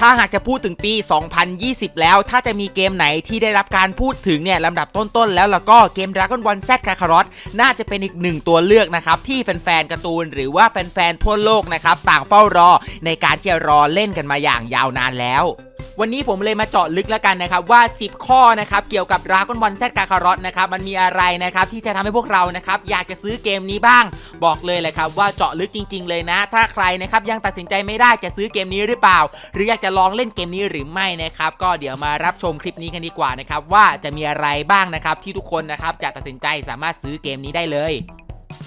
ถ้าหากจะพูดถึงปี 2020 แล้ว ถ้าจะมีเกมไหนที่ได้รับการพูดถึงเนี่ยลำดับต้นๆ แล้วแล้วก็เกม Dragon Ball Z Kakarot น่าจะเป็นอีกหนึ่งตัวเลือกนะครับ ที่แฟนๆการ์ตูนหรือว่าแฟนๆทั่วโลกนะครับ ต่างเฝ้ารอในการที่จะรอเล่นกันมาอย่างยาวนานแล้ว วันนี้ผมเลยมาเจาะลึกแล้วกันนะครับว่า 10 ข้อนะครับเกี่ยวกับ Dragon Ball Z Kakarot นะครับมันมีอะไรนะครับที่จะทำให้พวกเรานะครับอยากจะซื้อเกมนี้บ้าง บอกเลยเลยครับว่าเจาะลึกจริง ๆ เลยนะ ถ้าใครนะครับยังตัดสินใจไม่ได้จะซื้อเกมนี้หรือเปล่า หรืออยากจะลองเล่นเกมนี้หรือไม่นะครับก็เดี๋ยวมารับชมคลิปนี้กันดีกว่านะครับว่าจะมีอะไรบ้างนะครับที่ทุกคนนะครับจะตัดสินใจสามารถซื้อเกมนี้ได้เลย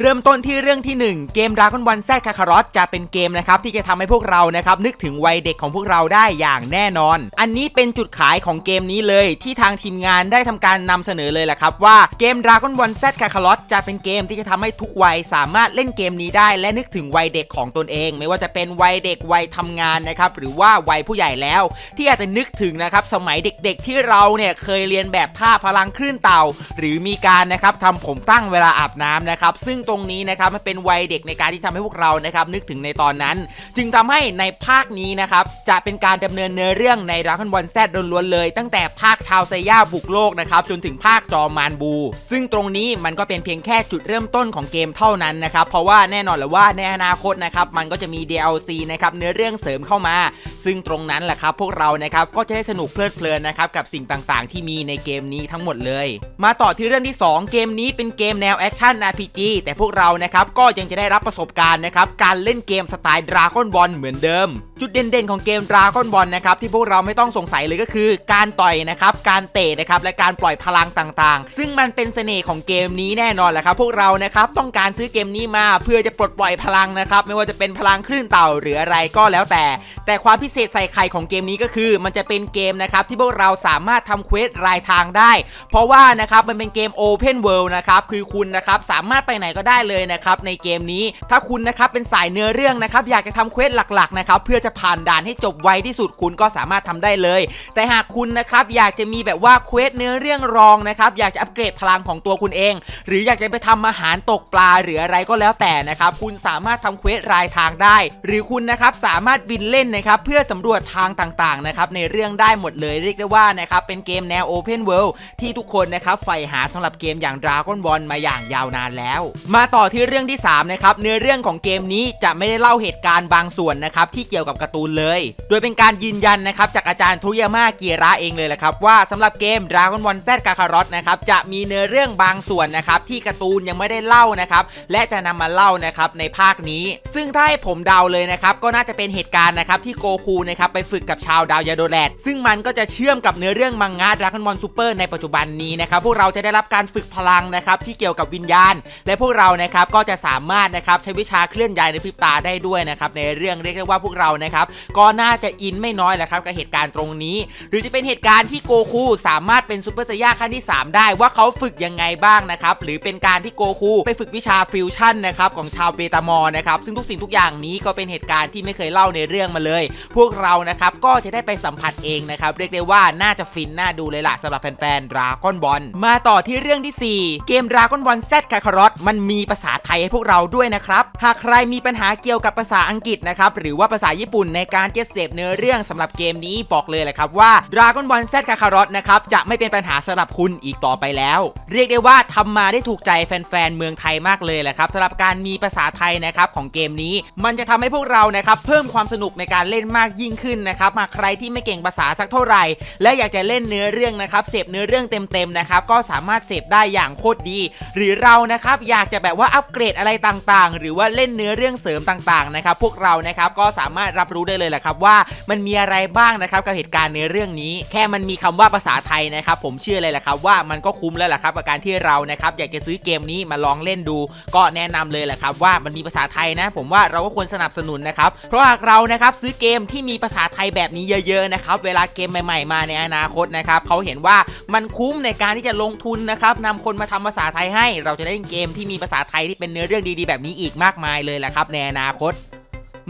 เริ่มต้นที่เรื่องที่ 1 เกม Dragon Ball Z Kakarot จะเป็นเกมนะครับที่จะทำให้พวกเรานะครับนึกถึงวัยเด็กของพวกเราได้อย่างแน่นอน อันนี้เป็นจุดขายของเกมนี้เลยที่ทางทีมงานได้ทำการนำเสนอเลยแหละครับว่าเกม Dragon Ball Z Kakarot จะเป็นเกมที่จะทำให้ทุกวัยสามารถเล่นเกมนี้ได้ และนึกถึงวัยเด็กของตนเอง ไม่ว่าจะเป็นวัยเด็กวัยทำงานนะครับหรือว่าวัยผู้ใหญ่แล้ว ที่อาจจะนึกถึงนะครับสมัยเด็ก ๆ ที่เราเนี่ยเคยเรียนแบบท่าพลังคลื่นเต่า หรือมีการนะครับทำผมตั้งเวลาอาบน้ำนะครับซึ่งตรงนี้นะครับมันเป็นวัยเด็กในการที่ทำให้พวกเรานะครับนึกถึงในตอนนั้น จึงทำให้ในภาคนี้นะครับจะเป็นการดำเนินเนื้อเรื่องใน Dragon Ball Z ล้วนๆเลย ตั้งแต่ภาคชาวไซย่าบุกโลกนะครับจนถึงภาคจอมานบู ซึ่งตรงนี้มันก็เป็นเพียงแค่จุดเริ่มต้นของเกมเท่านั้นนะครับเพราะว่าแน่นอนแหละว่าในอนาคตนะครับมันก็จะมี DLC นะครับเนื้อเรื่องเสริมเข้ามา ซึ่งตรงนั้นแหละครับพวกเรานะครับก็จะได้สนุกเพลิดเพลินนะครับกับสิ่งต่างๆ ที่มีในเกมนี้ทั้งหมดเลย มาต่อที่เรื่องที่ 2 เกมนี้เป็นเกมแนวแอคชั่น RPG แต่พวกเรานะครับก็ยังจะได้รับประสบการณ์นะครับการเล่นเกมสไตล์ดราก้อนบอลเหมือนเดิม จุดเด่นๆของเกมดราก้อนบอลนะครับที่พวกเราไม่ต้องสงสัยเลยก็คือ การต่อยนะครับการเตะนะครับและการปล่อยพลังต่างๆ ซึ่งมันเป็นเสน่ห์ของเกมนี้แน่นอนแหละครับพวกเรานะครับต้องการซื้อเกมนี้มาเพื่อจะปลดปล่อยพลังนะครับไม่ว่าจะเป็นพลังคลื่นเต่าหรืออะไรก็แล้วแต่ แต่ความพิเศษใส่ไข่ของเกมนี้ก็คือ มันจะเป็นเกมนะครับที่พวกเราสามารถทำเควสรายทางได้ เพราะว่านะครับมันเป็นเกม Open World นะครับคือคุณนะครับสามารถไปไหนก็ได้เลยนะครับในเกมนี้ ถ้าคุณนะครับเป็นสายเนื้อเรื่องนะครับอยากจะทำเควสหลักๆนะครับเพื่อจะผ่านด่านให้จบไวที่สุดคุณก็สามารถทำได้เลย แต่หากคุณนะครับอยากจะมีแบบว่าเควสเนื้อเรื่องรองนะครับอยากจะอัปเกรดพลังของตัวคุณเอง หรืออยากจะไปทำอาหารตกปลาหรืออะไรก็แล้วแต่นะครับคุณสามารถทำเควสรายทางได้ หรือคุณนะครับสามารถบินเล่นนะครับเพื่อสำรวจทางต่างๆนะครับในเรื่องได้หมดเลยเรียกได้ว่านะครับเป็นเกมแนว Open World ที่ทุกคนนะครับใฝ่หาสำหรับเกมอย่าง Dragon Ball มาอย่างยาวนานแล้ว มาาต่อที่เรื่องที่สามนะครับเนื้อเรื่องของเกมนี้จะไม่ได้เล่าเหตุการณ์บางส่วนนะครับที่เกี่ยวกับการ์ตูนเลย โดยเป็นการยืนยันนะครับจากอาจารย์ทุยาม่าเกียระเองเลยแหละครับว่าสำหรับเกม Dragon Ball Z Kakarot นะครับจะมีเนื้อเรื่องบางส่วนนะครับที่การ์ตูนยังไม่ได้เล่านะครับและจะนำมาเล่านะครับในภาคนี้ ซึ่งถ้าให้ผมเดาเลยนะครับก็น่าจะเป็นเหตุการณ์นะครับที่โกคูนะครับไปฝึกกับชาวดาวยาโดแลดซึ่งมันก็จะเชื่อมกับเนื้อเรื่องมังงะ Dragon Ball Super ในปัจจุบันนี้นะครับพวกเราจะได้รับการฝึกพลังนะครับที่เกี่ยวกับวิญญาณ และพวกเรานะครับก็จะสามารถนะครับใช้วิชาเคลื่อนย้ายในพริบตาได้ด้วยนะครับในเรื่องเรียกได้ว่าพวกเรานะครับก็น่าจะอินไม่น้อยแหละครับกับเหตุการณ์ตรงนี้ หรือจะเป็นเหตุการณ์ที่โกคูสามารถเป็นซูเปอร์ไซย่าขั้นที่ 3 ได้ว่าเขาฝึกยังไงบ้างนะครับหรือเป็นการที่โกคูไปฝึกวิชาฟิวชั่นนะครับของชาวเบตามอนะครับซึ่งทุกสิ่งทุกอย่างนี้ก็เป็นเหตุการณ์ที่ไม่เคยเล่าในเรื่องมาเลย พวกเรานะครับก็จะได้ไปสัมผัสเองนะครับเรียกได้ว่าน่าจะฟินน่าดูเลยล่ะสำหรับแฟนๆดราก้อนบอลมาต่อที่เรื่องที่ 4 เกมดราก้อนบอล Z คาคารอตมันมีภาษาไทยให้พวกเราด้วยนะครับ หากใครมีปัญหาเกี่ยวกับภาษาอังกฤษนะครับ หรือว่าภาษาญี่ปุ่นในการเก็ตเสพเนื้อเรื่องสำหรับเกมนี้บอกเลยแหละครับว่า Dragon Ball Z Kakarot นะครับจะไม่เป็นปัญหาสำหรับคุณอีกต่อไปแล้ว เรียกได้ว่าทำมาได้ถูกใจแฟนๆเมืองไทยมากเลยแหละครับสำหรับการมีภาษาไทยนะครับของเกมนี้ มันจะทำให้พวกเรานะครับเพิ่มความสนุกในการเล่นมากยิ่งขึ้นนะครับหากใครที่ไม่เก่งภาษาสักเท่าไหร่ และอยากจะเล่นเนื้อเรื่องนะครับเสพเนื้อเรื่องเต็มๆนะครับก็สามารถเสพได้อย่างโคตรดี หรือเรานะครับอยากจะแบบว่าอัปเกรดอะไรต่างๆ หรือว่าเล่นเนื้อเรื่องเสริมต่างๆนะครับพวกเรานะครับก็สามารถรับรู้ได้เลยแหละครับว่ามันมีอะไรบ้างนะครับกับเหตุการณ์ในเรื่องนี้ แค่มันมีคำว่าภาษาไทยนะครับผมเชื่อเลยแหละครับว่ามันก็คุ้มแล้วแหละครับกับการที่เรานะครับอยากจะซื้อเกมนี้มาลองเล่นดู ก็แนะนำเลยแหละครับว่ามันมีภาษาไทยนะ ผมว่าเราก็ควรสนับสนุนนะครับเพราะหากเรานะครับซื้อเกมที่มีภาษาไทยแบบนี้เยอะๆนะครับเวลาเกมใหม่ ๆ มาในอนาคตนะครับเขาเห็นว่ามันคุ้มในการที่จะลงทุนนะครับนำคนมาทำภาษาไทยให้ เราจะได้เล่นเกมที่มีภาภาษาไทยที่เป็นเนื้อเรื่องดีๆ แบบนี้อีกมากมายเลยแหละครับในอนาคต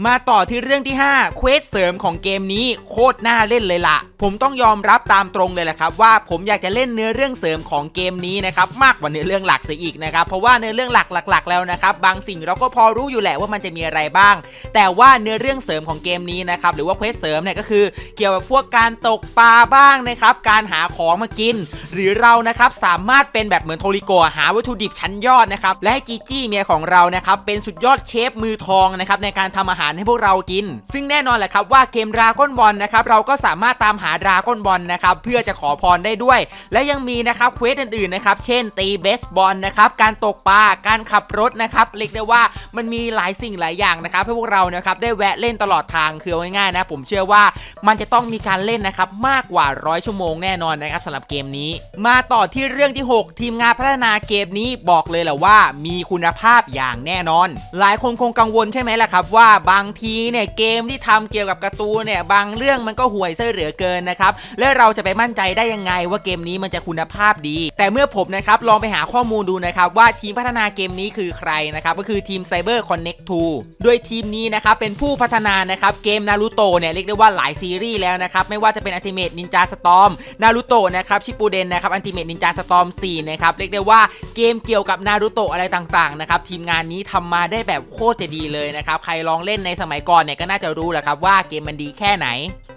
มาต่อที่เรื่องที่5เควสเสริมของเกมนี้โคตรน่าเล่นเลยล่ะ ผมต้องยอมรับตามตรงเลยแหละครับ ว่าผมอยากจะเล่นเนื้อเรื่องเสริมของเกมนี้นะครับมากกว่าเนื้อเรื่องหลักเสียอีกนะครับเพราะว่าเนื้อเรื่องหลักหลัก ๆ แล้วนะครับบางสิ่งเราก็พอรู้อยู่แหละว่ามันจะมีอะไรบ้าง แต่ว่าเนื้อเรื่องเสริมของเกมนี้นะครับหรือว่าเควสเสริมเนี่ยก็คือ เกี่ยวกับพวกการตกปลาบ้างนะครับการหาของมากิน หรือเรานะครับสามารถเป็นแบบเหมือนโทริโกหาวัตถุดิบชั้นยอดนะครับและให้จีจี้เมียของเรานะครับเป็นสุดยอดเชฟมือทองนะครับในการทำอาหารารให้พวกเรากิน ซึ่งแน่นอนแหละครับว่าเกมดราก้อนบอลนะครับเราก็สามารถตามหาดราก้อนบอลนะครับเพื่อจะขอพรได้ด้วย และยังมีนะครับเควสอื่นๆนะครับเช่นตีเบสบอลนะครับการตกปลาการขับรถนะครับเรียกได้ว่ามันมีหลายสิ่งหลายอย่างนะครับให้พวกเรานะครับได้แวะเล่นตลอดทางคือเอาง่ายๆนะผมเชื่อว่ามันจะต้องมีการเล่นนะครับมากกว่าร้อยชั่วโมงแน่นอนนะครับสำหรับเกมนี้ มาต่อที่เรื่องที่ 6 ทีมงานพัฒนาเกมนี้บอกเลยแหละว่ามีคุณภาพอย่างแน่นอน หลายคนคงกังวลใช่ไหมล่ะครับว่าบาางทีเนี่ยเกมที่ทำเกี่ยวกับการ์ตูนเนี่ยบางเรื่องมันก็ห่วยเส้เหลือเกินนะครับและเราจะไปมั่นใจได้ยังไงว่าเกมนี้มันจะคุณภาพดี แต่เมื่อผมนะครับลองไปหาข้อมูลดูนะครับว่าทีมพัฒนาเกมนี้คือใครนะครับก็คือทีม Cyber Connect 2 โดยทีมนี้นะครับเป็นผู้พัฒนานะครับเกมนารูโตเนี่ยเรียกได้ว่าหลายซีรีส์แล้วนะครับไม่ว่าจะเป็นอั t ิเม e นินจาสตอมนารูโตนะครับชิปูเดนนะครับอั t ิเม e นินจาสตอม4นะครับเรียกได้ว่าเกมเกี่ยวกับนารูโตอะไรต่างๆนะครับทีมงานนี้ทำมาได้แบบโคตรจะดีเลยนะครับใครลองเล่นในสมัยก่อนเนี่ยก็น่าจะรู้แหละครับว่าเกมมันดีแค่ไหน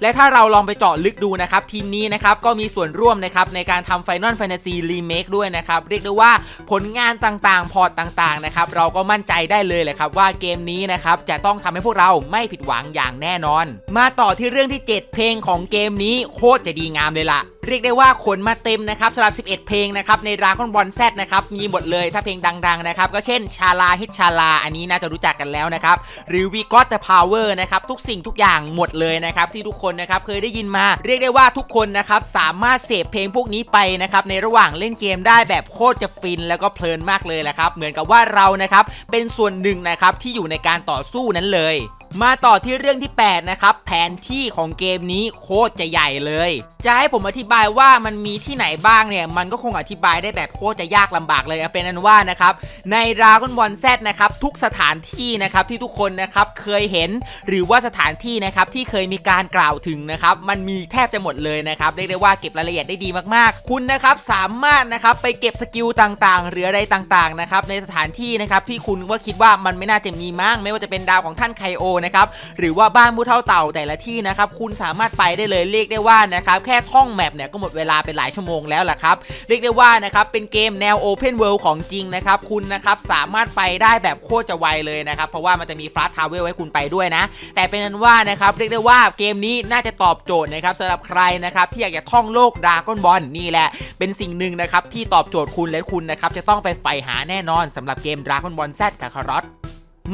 และถ้าเราลองไปเจาะลึกดูนะครับทีมนี้นะครับก็มีส่วนร่วมนะครับในการทำ Final Fantasy Remake ด้วยนะครับเรียกได้ว่าผลงานต่างๆ พอร์ตต่างๆนะครับเราก็มั่นใจได้เลยแหละครับว่าเกมนี้นะครับจะต้องทำให้พวกเราไม่ผิดหวังอย่างแน่นอน มาต่อที่เรื่องที่ 7 เพลงของเกมนี้โคตรจะดีงามเลยล่ะเรียกได้ว่าขนมาเต็มนะครับสำหรับ 11 เพลงนะครับในดราก้อนบอลแซนะครับมีหมดเลยถ้าเพลงดังๆนะครับก็เช่นชาลาฮิตชาลา อันนี้น่าจะรู้จักกันแล้วนะครับหรือ We Got the Power นะครับทุกสิ่งทุกอย่างหมดเลยนะครับที่ทุกคนนะครับเคยได้ยินมาเรียกได้ว่าทุกคนนะครับสามารถเสพเพลงพวกนี้ไปนะครับในระหว่างเล่นเกมได้แบบโคตรจะฟินแล้วก็เพลินมากเลยแหละครับเหมือนกับว่าเรานะครับเป็นส่วนหนึ่งนะครับที่อยู่ในการต่อสู้นั้นเลย มาต่อที่เรื่องที่ 8 นะครับ แผนที่ของเกมนี้โคตรจะใหญ่เลย จะให้ผมอธิบายว่ามันมีที่ไหนบ้างเนี่ย มันก็คงอธิบายได้แบบโคตรจะยากลำบากเลยเป็นนั้นว่านะครับใน Dragon Ball Z นะครับทุกสถานที่นะครับที่ทุกคนนะครับเคยเห็นหรือว่าสถานที่นะครับที่เคยมีการกล่าวถึงนะครับมันมีแทบจะหมดเลยนะครับเรียกได้ว่าเก็บรายละเอียดได้ดีมากๆ คุณนะครับสามารถนะครับไปเก็บสกิลต่างๆ หรืออะไรต่างๆนะครับในสถานที่นะครับที่คุณว่าคิดว่ามันไม่น่าจะมีมั้งไม่ว่าจะเป็นดาวของท่านไคโอนะครับหรือว่าบ้านผู้เท่าเต่าแต่ละที่นะครับคุณสามารถไปได้เลยเรียกได้ว่านะครับแค่ท่องแมปเนี่ยก็หมดเวลาเป็นหลายชั่วโมงแล้วล่ะครับเรียกได้ว่านะครับเป็นเกมแนว Open World ของจริงนะครับคุณนะครับสามารถไปได้แบบโคตรจะไวเลยนะครับเพราะว่ามันจะมีฟลาสทาวเวลให้คุณไปด้วยนะ แต่เป็นนั้นว่านะครับเรียกได้ว่าเกมนี้น่าจะตอบโจทย์นะครับสำหรับใครนะครับที่อยากจะท่องโลกดราก้อนบอลนี่แหละ เป็นสิ่งหนึ่งนะครับที่ตอบโจทย์คุณและคุณนะครับจะต้องไปใฝ่หาแน่นอนสำหรับเกมดราก้อนบอลแซดคาคารอต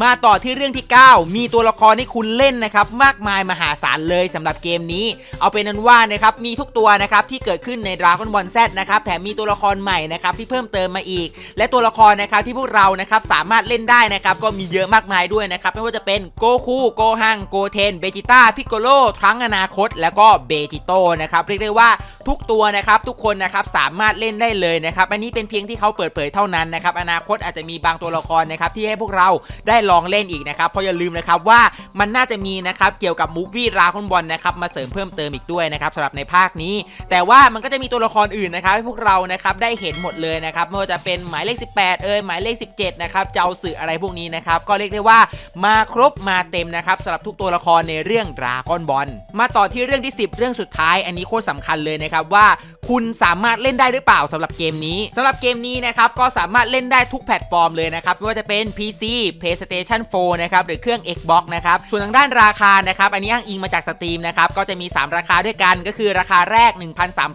มาต่อที่เรื่องที่ 9 มีตัวละครให้คุณเล่นนะครับ มากมายมหาศาลเลยสำหรับเกมนี้ เอาเป็นนั้นว่านะครับมีทุกตัวนะครับที่เกิดขึ้นใน Dragon Ball Z นะครับแถมมีตัวละครใหม่นะครับที่เพิ่มเติมมาอีก และตัวละครนะครับที่พวกเรานะครับสามารถเล่นได้นะครับก็มีเยอะมากมายด้วยนะครับไม่ว่าจะเป็นโกคูโกฮังโกเทนเบจิต้าพิกโกโลทั้งอนาคต แล้วก็เบจิโตนะครับเรียกได้ว่า ทุกตัวนะครับทุกคนนะครับสามารถเล่นได้เลยนะครับอันนี้เป็นเพียงที่เขาเปิดเผยเท่านั้นนะครับอนาคตอาจจะมีบางตัวละครนะครับที่ให้พวกเราได้ลองเล่นอีกนะครับเพราะอย่าลืมนะครับว่ามันน่าจะมีนะครับเกี่ยวกับมูฟวี่ราคอนบอลนะครับมาเสริมเพิ่มเติมอีกด้วยนะครับสำหรับในภาคนี้ แต่ว่ามันก็จะมีตัวละครอื่นนะครับให้พวกเรานะครับได้เห็นหมดเลยนะครับไม่ว่าจะเป็นหมายเลข 18 เอ่ยหมายเลข 17นะครับเจ้าสื่ออะไรพวกนี้นะครับก็เรียกได้ว่ามาครบมาเต็มนะครับสำหรับทุกตัวละครในเรื่องดราก้อนบอลมาต่อที่เรื่องที่ 10 เรื่องสุดท้าย อันนี้โคตรสำคัญเลยนะครับนะครับว่า คุณสามารถเล่นได้หรือเปล่าสำหรับเกมนี้สำหรับเกมนี้นะครับก็สามารถเล่นได้ทุกแพลตฟอร์มเลยนะครับไม่ว่าจะเป็น PC PlayStation 4 นะครับหรือเครื่อง Xbox นะครับส่วนทางด้านราคานะครับอันนี้อ้างอิงมาจากสตรีมนะครับก็จะมี 3 ราคาด้วยกันก็คือราคาแรก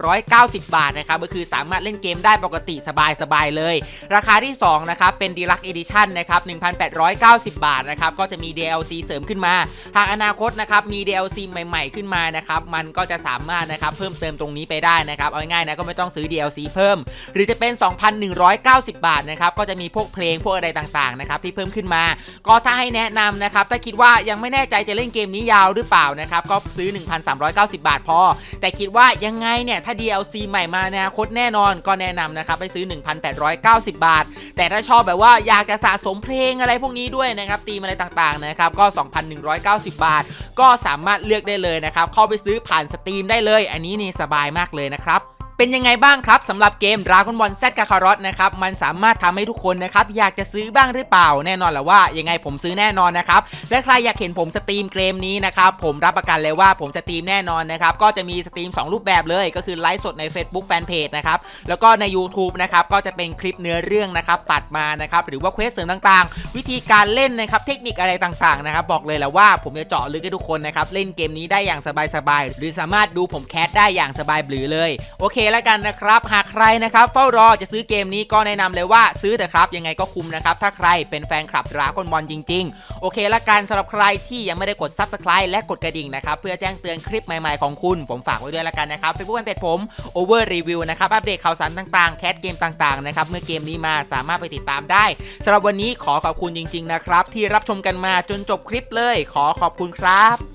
1,390 บาทนะครับก็คือสามารถเล่นเกมได้ปกติสบายๆเลย ราคาที่2นะครับเป็น Deluxe Edition นะครับ1,890 บาทนะครับก็จะมี DLC เสริมขึ้นมา หากอนาคตนะครับมี DLC ใหม่ ๆ ขึ้นมานะครับมันก็จะสามารถนะครับเพิ่มเติมตรงนี้ไปได้นะครับเอาง่ายๆนะก็ไม่ต้องซื้อ DLC เพิ่ม หรือจะเป็น 2,190 บาทนะครับก็จะมีพวกเพลงพวกอะไรต่างๆนะครับที่เพิ่มขึ้นมา ก็ถ้าให้แนะนำนะครับถ้าคิดว่ายังไม่แน่ใจจะเล่นเกมนี้ยาวหรือเปล่านะครับก็ซื้อ 1,390 บาทพอ แต่คิดว่ายังไงเนี่ยถ้า DLC ใหม่มานอนาคตแน่นอนก็แนะนำนะครับไปซื้อ 1,890 บาท แต่ถ้าชอบแบบว่าอยากจะสะสมเพลงอะไรพวกนี้ด้วยนะครับตีมอะไรต่างๆนะครับก็ 2,190 บาท ก็สามารถเลือกได้เลยนะครับเข้าไปซื้อผ่านสตรีมได้เลย อันนี้นี่สบายมากเลยนะครับ เป็นยังไงบ้างครับสำหรับเกม Dragon Ball Z Kakarot นะครับมันสามารถทำให้ทุกคนนะครับอยากจะซื้อบ้างหรือเปล่าแน่นอนแหละว่ายังไงผมซื้อแน่นอนนะครับและใครอยากเห็นผมสตรีมเกมนี้นะครับผมรับประกันเลยว่าผมสตรีมแน่นอนนะครับก็จะมีสตรีม 2 รูปแบบเลยก็คือไลฟ์สดใน Facebook Fanpage นะครับแล้วก็ใน YouTube นะครับก็จะเป็นคลิปเนื้อเรื่องนะครับตัดมานะครับหรือว่าเควสเสริมต่างๆ วิธีการเล่นนะครับเทคนิคอะไรต่างๆนะครับบอกเลยแหละว่าผมจะเจาะลึกให้ทุกคนนะครับเล่นเกมนี้ได้อย่างสบายๆหรือสามารถดูผมแคสได้อย่างสบายบลือเลยโอเคแล้วกันนะครับ หากใครนะครับ เฝ้ารอจะซื้อเกมนี้ก็แนะนำเลยว่าซื้อเถอะครับยังไงก็คุ้มนะครับ ถ้าใครเป็นแฟนคลับดราก้อนบอลจริง ๆ โอเคล้วกันสำหรับใครที่ยังไม่ได้กด Subscribe และกดกระดิ่งนะครับ เพื่อแจ้งเตือนคลิปใหม่ๆของคุณ ผมฝากไว้ด้วยล้วกันนะครับ Facebook เป็นเพจผม Over Review นะครับอัปเดตข่าวสารต่างๆแคสเกมต่างๆนะครับเมื่อเกมนี้มาสามารถไปติดตามได้สำหรับวันนี้ขอขอบคุณจริง ๆ นะครับ ที่รับชมกันมาจนจบคลิปเลย ขอขอบคุณครับ